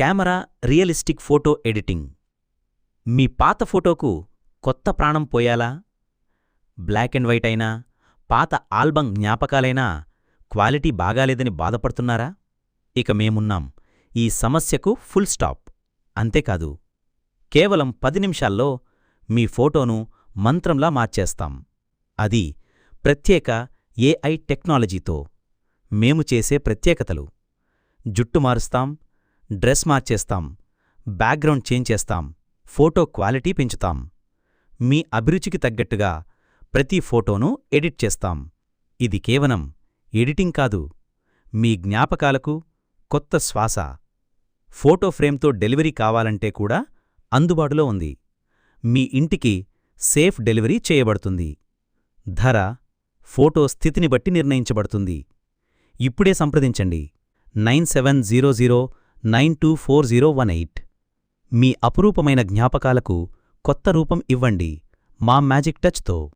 Camera realistic photo editing. మీ పాత ఫోటోకు కొత్త ప్రాణం పోయాలా? బ్లాక్ అండ్ వైట్ అయినా పాత ఆల్బం జ్ఞాపకాలైనా క్వాలిటీ బాగాలేదని బాధపడుతున్నారా? ఇక మేమున్నాం. ఈ సమస్యకు ఫుల్ స్టాప్. అంతేకాదు కేవలం పది నిమిషాల్లో మీ ఫోటోను మంత్రంలా మార్చేస్తాం. అది ప్రత్యేక ఏఐ టెక్నాలజీతో. మేము చేసే ప్రత్యేకతలు. జుట్టు మారుస్తాం డ్రెస్ మార్చేస్తాం బ్యాక్గ్రౌండ్ చేంజ్ చేస్తాం ఫోటో క్వాలిటీ పెంచుతాం. మీ అభిరుచికి తగ్గట్టుగా ప్రతి ఫోటోను ఎడిట్ చేస్తాం. ఇది కేవలం ఎడిటింగ్ కాదు మీ జ్ఞాపకాలకు కొత్త శ్వాస. ఫోటో ఫ్రేమ్తో డెలివరీ కావాలంటే కూడా అందుబాటులో ఉంది. మీ ఇంటికి సేఫ్ డెలివరీ చేయబడుతుంది. ధర ఫోటో స్థితిని బట్టి నిర్ణయించబడుతుంది. ఇప్పుడే సంప్రదించండి. Nine seven zero zero nine two four zero one eight. మీ అపురూపమైన జ్ఞాపకాలకు కొత్త రూపం ఇవ్వండి. మా మ్యాజిక్ టచ్తో.